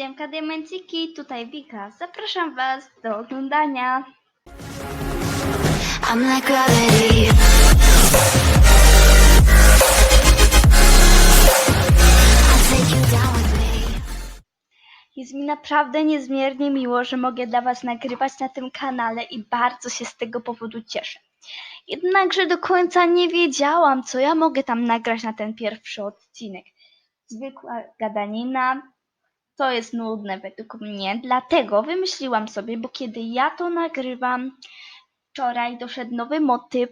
Siemka Diamenciki, tutaj Wika. Zapraszam Was do oglądania. I'm like gravity. Jest mi naprawdę niezmiernie miło, że mogę dla Was nagrywać na tym kanale i bardzo się z tego powodu cieszę. Jednakże do końca nie wiedziałam, co ja mogę tam nagrać na ten pierwszy odcinek. Zwykła gadanina to jest nudne według mnie, dlatego wymyśliłam sobie, bo kiedy ja to nagrywam, wczoraj doszedł nowy motyw.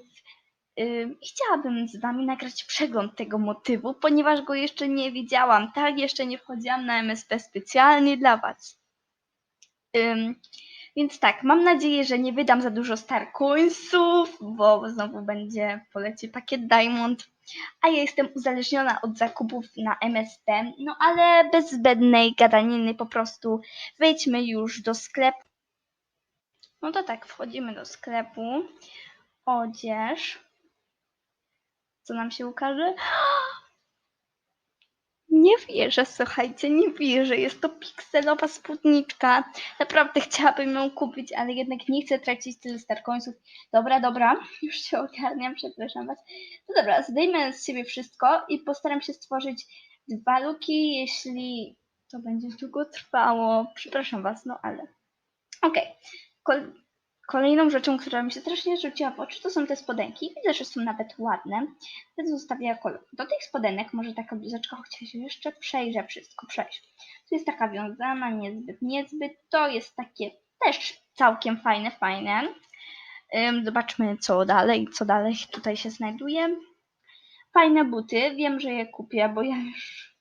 Yy, chciałabym z Wami nagrać przegląd tego motywu, ponieważ go jeszcze nie widziałam. Tak, jeszcze nie wchodziłam na MSP specjalnie dla Was. Ym, więc tak, mam nadzieję, że nie wydam za dużo Star Coinsów, bo znowu będzie poleci pakiet Diamond, a ja jestem uzależniona od zakupów na MSP, no ale bez zbędnej gadaniny po prostu wejdźmy już do sklepu. No to tak, wchodzimy do sklepu. Odzież. Co nam się ukaże? Nie wierzę, słuchajcie, nie wierzę. Jest to pikselowa spódniczka. Naprawdę chciałabym ją kupić, ale jednak nie chcę tracić tyle starkońców. Dobra, dobra, już się ogarniam, przepraszam was. No dobra, zdejmę z siebie wszystko i postaram się stworzyć dwa luki, jeśli to będzie długo trwało. Przepraszam was, no ale. Okej. Kol- Kolejną rzeczą, która mi się strasznie rzuciła w oczy, to są te spodenki. Widzę, że są nawet ładne, więc zostawię kolor. Do tych spodenek może taka bluzeczka, chociaż jeszcze przejrzę wszystko, przejrzę. Tu jest taka wiązana, niezbyt, niezbyt. To jest takie też całkiem fajne, fajne. Zobaczmy, co dalej, co dalej tutaj się znajduje. Fajne buty, wiem, że je kupię, bo ja już...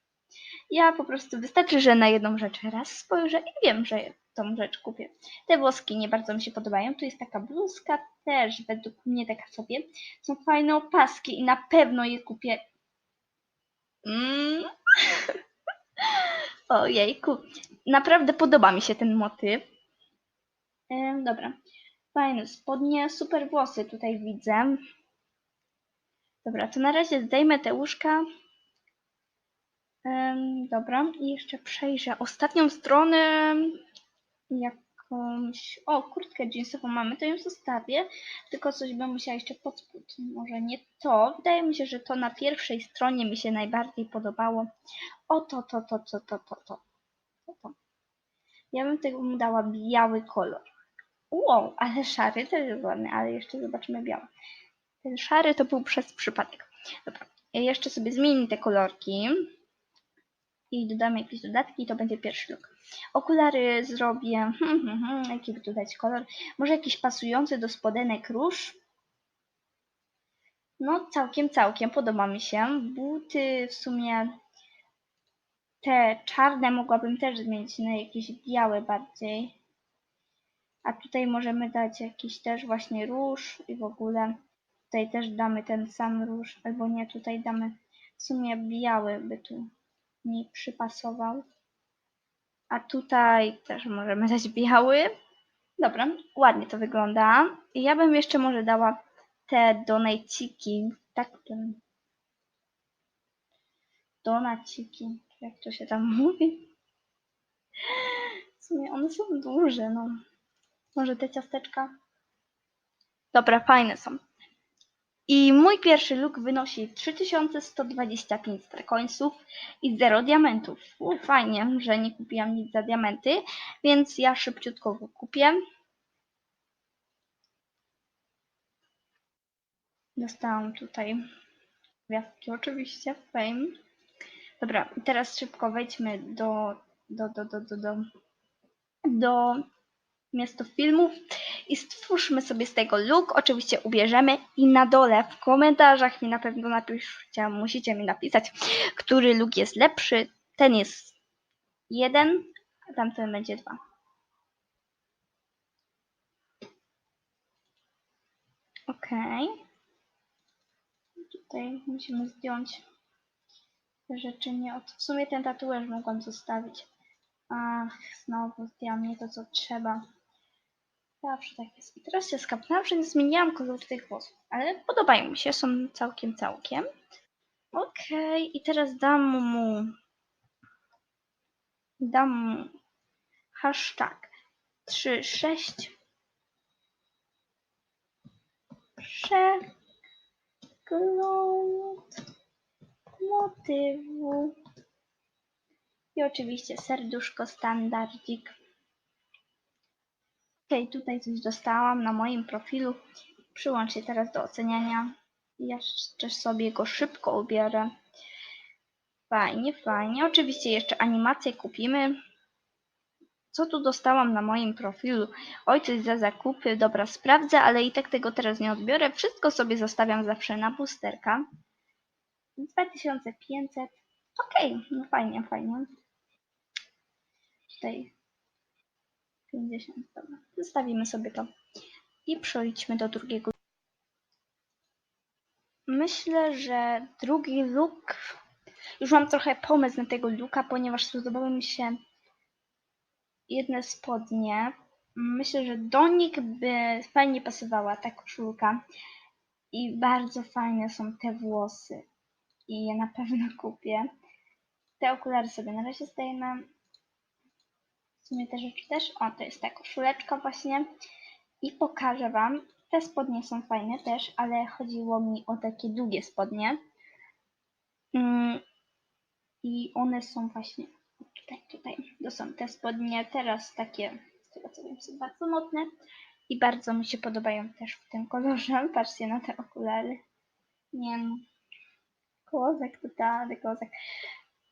Ja po prostu wystarczy, że na jedną rzecz raz spojrzę i wiem, że tą rzecz kupię. Te włoski nie bardzo mi się podobają. Tu jest taka bluzka też, według mnie taka sobie. Są fajne opaski i na pewno je kupię. Mm. Ojejku. Naprawdę podoba mi się ten motyw. Em, dobra. Fajne spodnie, super włosy tutaj widzę. Dobra, to na razie zdejmę te łóżka. Dobra, i jeszcze przejrzę ostatnią stronę jakąś. O, kurtkę jeansową mamy, to ją zostawię. Tylko coś bym musiała jeszcze pod. Może nie to. Wydaje mi się, że to na pierwszej stronie mi się najbardziej podobało. O to, to, to, to, to, to, to. to, to. Ja bym tego dała biały kolor. Wow, ale szary też jest ładny, ale jeszcze zobaczymy biały. Ten szary to był przez przypadek. Dobra, ja jeszcze sobie zmienię te kolorki i dodamy jakieś dodatki i to będzie pierwszy look. Okulary zrobię, hmm, hmm, hmm, jaki by tu dać kolor, może jakiś pasujący do spodenek róż. No całkiem, całkiem podoba mi się. Buty w sumie te czarne mogłabym też zmienić na jakieś białe bardziej. A tutaj możemy dać jakiś też właśnie róż i w ogóle tutaj też damy ten sam róż, albo nie, tutaj damy w sumie biały by tu mi przypasował. A tutaj też możemy dać biały. Dobra, ładnie to wygląda. I ja bym jeszcze może dała te donajciki. Tak, ten. Donaciki. Jak to się tam mówi? W sumie one są duże, no. Może te ciasteczka? Dobra, fajne są. I mój pierwszy look wynosi 3125 starcoinsów i 0 diamentów. U, fajnie, że nie kupiłam nic za diamenty, więc ja szybciutko go kupię. Dostałam tutaj gwiazdki oczywiście, fame. Dobra, teraz szybko wejdźmy do, do, do, do, do, do, do miasto filmów i stwórzmy sobie z tego look. Oczywiście ubierzemy i na dole w komentarzach mi na pewno napiszcie, musicie mi napisać, który look jest lepszy. Ten jest jeden, a tamten będzie dwa. Ok. Tutaj musimy zdjąć te rzeczy nie od... W sumie ten tatuaż mogłam zostawić. Ach, znowu zdjęłam nie to co trzeba. Zawsze tak jest. I teraz się skapnęłam, że nie zmieniłam koloru tych włosów, ale podobają mi się, są całkiem, całkiem. Okej, i teraz dam mu Dam mu hashtag 36 przegląd motywu i oczywiście serduszko standardzik. Ok, tutaj coś dostałam na moim profilu. Przyłącz się teraz do oceniania. Jeszcze sobie go szybko ubiorę. Fajnie, fajnie. Oczywiście jeszcze animację kupimy. Co tu dostałam na moim profilu? Ojciec za zakupy. Dobra, sprawdzę, ale i tak tego teraz nie odbiorę. Wszystko sobie zostawiam zawsze na boosterka. 2500. Okej, no fajnie, fajnie. Tutaj 50, dobra. Zostawimy sobie to. I przejdźmy do drugiego. Myślę, że drugi look. Już mam trochę pomysł na tego looka, ponieważ spodobały mi się jedne spodnie. Myślę, że do nich by fajnie pasowała ta koszulka. I bardzo fajne są te włosy. I je na pewno kupię. Te okulary sobie na razie zdejmę. W sumie te rzeczy też. O, to jest ta koszuleczka właśnie. I pokażę Wam. Te spodnie są fajne też, ale chodziło mi o takie długie spodnie. Mm, I one są właśnie tutaj, tutaj. To są te spodnie teraz takie, z tego co wiem, są bardzo modne. I bardzo mi się podobają też w tym kolorze. Patrzcie na te okulary. Nie no. Kozak totalny, kozak.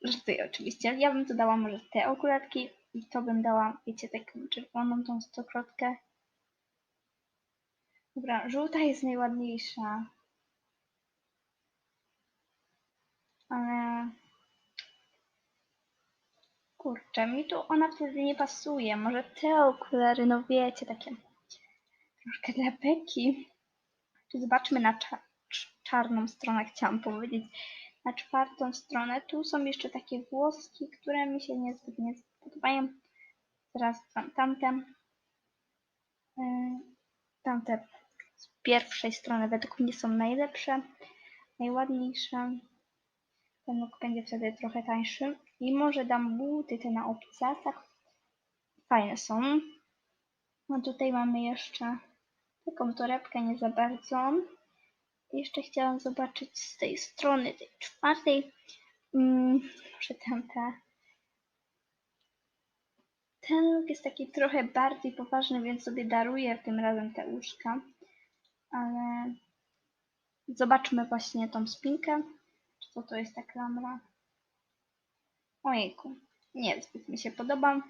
Żartuję oczywiście. Ja bym tu dała może te okularki i to bym dała, wiecie, taką czerwoną, tą stokrotkę. Dobra, żółta jest najładniejsza. Ale... Kurczę, mi tu ona wtedy nie pasuje. Może te okulary, no wiecie, takie troszkę dla beki. Tu zobaczmy na cza cz- czarną stronę, chciałam powiedzieć. Na czwartą stronę. Tu są jeszcze takie włoski, które mi się niezbyt nie podobają. Teraz tam, tamte. Yy, tamte z pierwszej strony według mnie są najlepsze, najładniejsze. Ten look będzie wtedy trochę tańszy. I może dam buty te na obcasach. Fajne są. No tutaj mamy jeszcze taką torebkę, nie za bardzo. Jeszcze chciałam zobaczyć z tej strony, tej czwartej. Mm, może tamta. Ten look jest taki trochę bardziej poważny, więc sobie daruję tym razem te łóżka. Ale zobaczmy właśnie tą spinkę. Co to jest ta klamra? Ojejku, nie zbyt mi się podoba.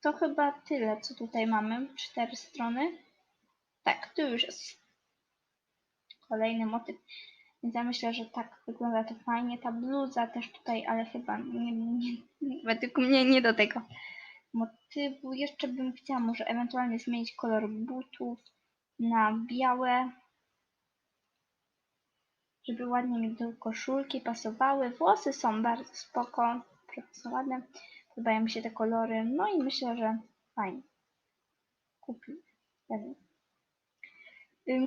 To chyba tyle, co tutaj mamy. Cztery strony. Tak, tu już jest kolejny motyw. Więc ja myślę, że tak wygląda to fajnie. Ta bluza też tutaj, ale chyba nie, nie, według mnie nie do tego motywu. Jeszcze bym chciała może ewentualnie zmienić kolor butów na białe, żeby ładnie mi do koszulki pasowały. Włosy są bardzo spoko, bardzo ładne. Podobają mi się te kolory. No i myślę, że fajnie. Kupię.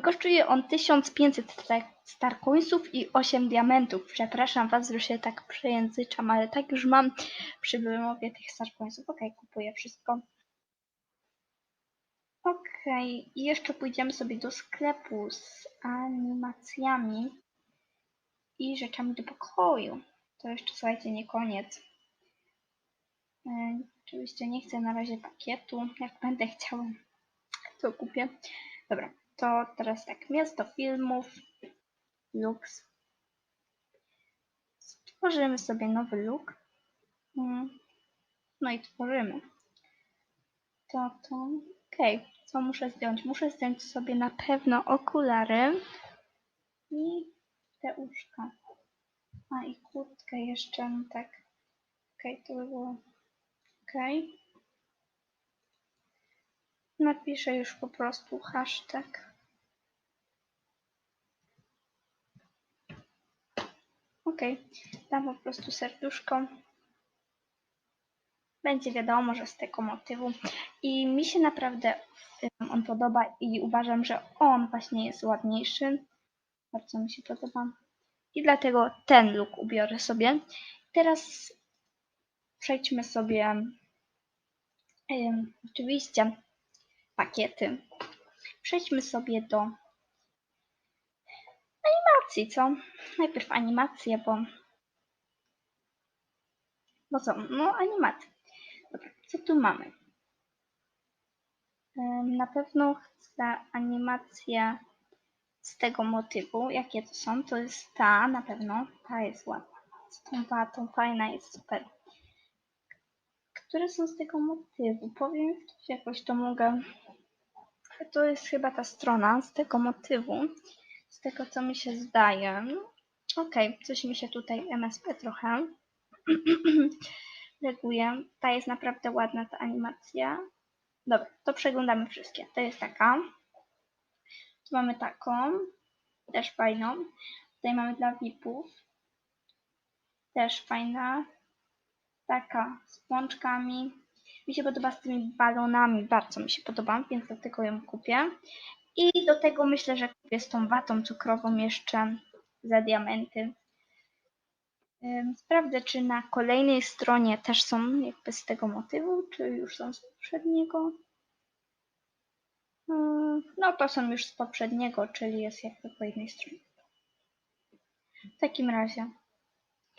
Kosztuje on 1500 sta- starcoinsów i 8 diamentów. Przepraszam Was, że się tak przejęzyczam, ale tak już mam przy wymowie tych starcoinsów. Ok, kupuję wszystko. Okej, i jeszcze pójdziemy sobie do sklepu z animacjami i rzeczami do pokoju. To jeszcze, słuchajcie, nie koniec. Yy, oczywiście nie chcę na razie pakietu. Jak będę chciała, to kupię. Dobra, to teraz tak. Miasto filmów. Lux. Stworzymy sobie nowy look. Mm, No i tworzymy. To, to. Okej, co muszę zdjąć? Muszę zdjąć sobie na pewno okulary i te uszka. A i kurtkę jeszcze, no tak. Okej, to by było. Okej. Napiszę już po prostu hashtag. Okej, dam po prostu serduszko. Będzie wiadomo, że z tego motywu. I mi się naprawdę on podoba i uważam, że on właśnie jest ładniejszy. Bardzo mi się podoba. I dlatego ten look ubiorę sobie. Teraz przejdźmy sobie oczywiście pakiety. Przejdźmy sobie do animacji, co? Najpierw animacje, bo bo co? No animacje. Dobra, co tu mamy? Na pewno chcę animację z tego motywu. Jakie to są? To jest ta na pewno. Ta jest ładna. Tą watą fajna jest super. Które są z tego motywu? Powiem jakoś to mogę. To jest chyba ta strona z tego motywu. Z tego co mi się zdaje. Okej, coś mi się tutaj MSP trochę reaguje. Ta jest naprawdę ładna ta animacja. Dobra, to przeglądamy wszystkie. To jest taka. Tu mamy taką. Też fajną. Tutaj mamy dla VIP-ów. Też fajna. Taka z pączkami. Mi się podoba z tymi balonami. Bardzo mi się podoba, więc dlatego ją kupię. I do tego myślę, że kupię z tą watą cukrową jeszcze za diamenty. Sprawdzę, czy na kolejnej stronie też są jakby z tego motywu, czy już są z poprzedniego. No to są już z poprzedniego, czyli jest jakby po jednej stronie. W takim razie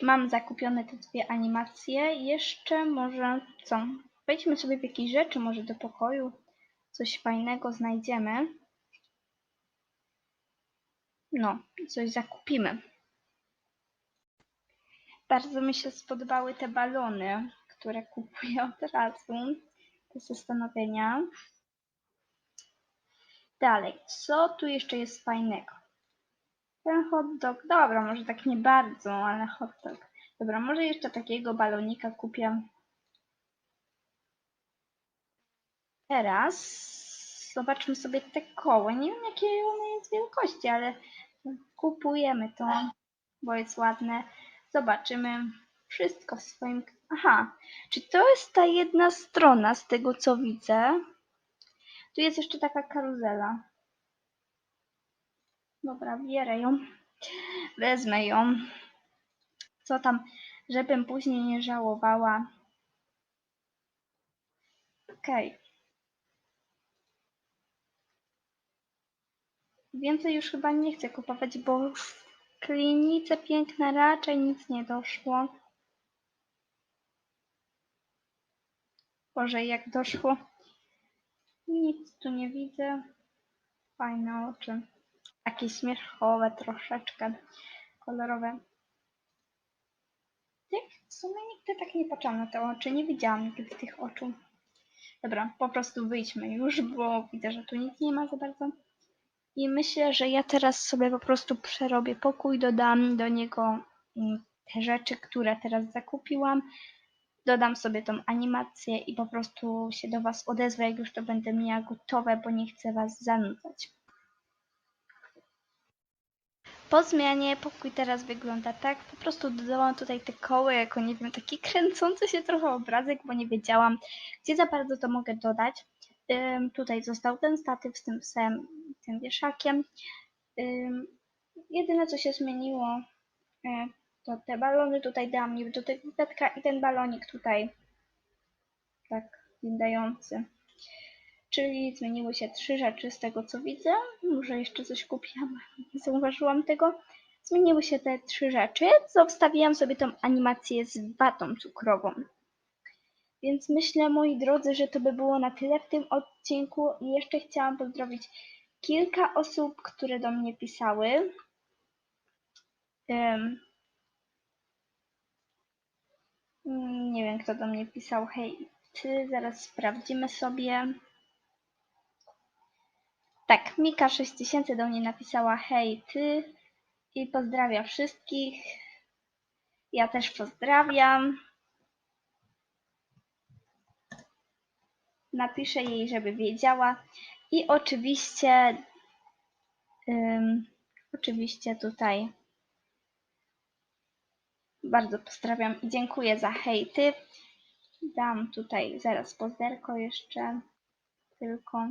mam zakupione te dwie animacje. Jeszcze może co? Wejdźmy sobie w jakieś rzeczy, może do pokoju. Coś fajnego znajdziemy. No, coś zakupimy. Bardzo mi się spodobały te balony, które kupuję od razu. Te zastanowienia. Dalej, co tu jeszcze jest fajnego? Ten hot dog, dobra, może tak nie bardzo, ale hot dog. Dobra, może jeszcze takiego balonika kupię. Teraz zobaczmy sobie te koło. Nie wiem jakie one jest wielkości, ale kupujemy to, bo jest ładne. Zobaczymy wszystko w swoim. Aha, czy to jest ta jedna strona z tego co widzę? Tu jest jeszcze taka karuzela. Dobra, bierę ją. Wezmę ją. Co tam, żebym później nie żałowała. Okej. Więcej już chyba nie chcę kupować, bo w klinice piękne raczej nic nie doszło. Boże, jak doszło. Nic tu nie widzę. Fajne oczy. Takie śmiechowe troszeczkę. Kolorowe. Tych w sumie nigdy tak nie patrzyłam na te oczy. Nie widziałam nigdy tych oczu. Dobra, po prostu wyjdźmy już, bo widzę, że tu nic nie ma za bardzo. I myślę, że ja teraz sobie po prostu przerobię pokój, dodam do niego mm, te rzeczy, które teraz zakupiłam. Dodam sobie tą animację i po prostu się do Was odezwę, jak już to będę miała gotowe, bo nie chcę Was zanudzać. Po zmianie pokój teraz wygląda tak, po prostu dodałam tutaj te koły jako, nie wiem, taki kręcący się trochę obrazek, bo nie wiedziałam, gdzie za bardzo to mogę dodać. Ym, tutaj został ten statyw z tym psem, tym wieszakiem. Jedyne co się zmieniło, y, to te balony tutaj dałam niby do tego kwiatka i ten balonik tutaj, tak windający. Czyli zmieniły się trzy rzeczy z tego co widzę. Może jeszcze coś kupiłam, nie zauważyłam tego. Zmieniły się te trzy rzeczy. Zostawiłam sobie tą animację z watą cukrową. Więc myślę, moi drodzy, że to by było na tyle w tym odcinku. I jeszcze chciałam pozdrowić kilka osób, które do mnie pisały. Nie wiem, kto do mnie pisał. Hej, ty, zaraz sprawdzimy sobie. Tak, Mika 6000 do mnie napisała hej ty i pozdrawia wszystkich. Ja też pozdrawiam. Napiszę jej, żeby wiedziała. I oczywiście, ym, oczywiście tutaj bardzo pozdrawiam i dziękuję za hejty. Dam tutaj zaraz pozderko jeszcze tylko.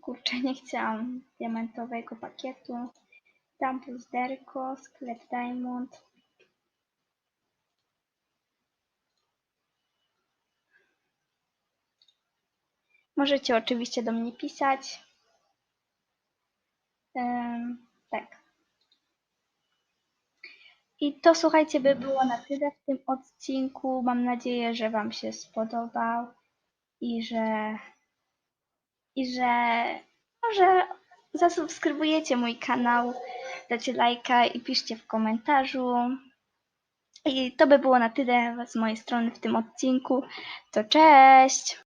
Kurczę, nie chciałam diamentowego pakietu. Dam pozderko, sklep Diamond. Możecie oczywiście do mnie pisać. Tak. I to słuchajcie, by było na tyle w tym odcinku. Mam nadzieję, że Wam się spodobał i że i że może zasubskrybujecie mój kanał, dacie lajka i piszcie w komentarzu. I to by było na tyle z mojej strony w tym odcinku. To cześć!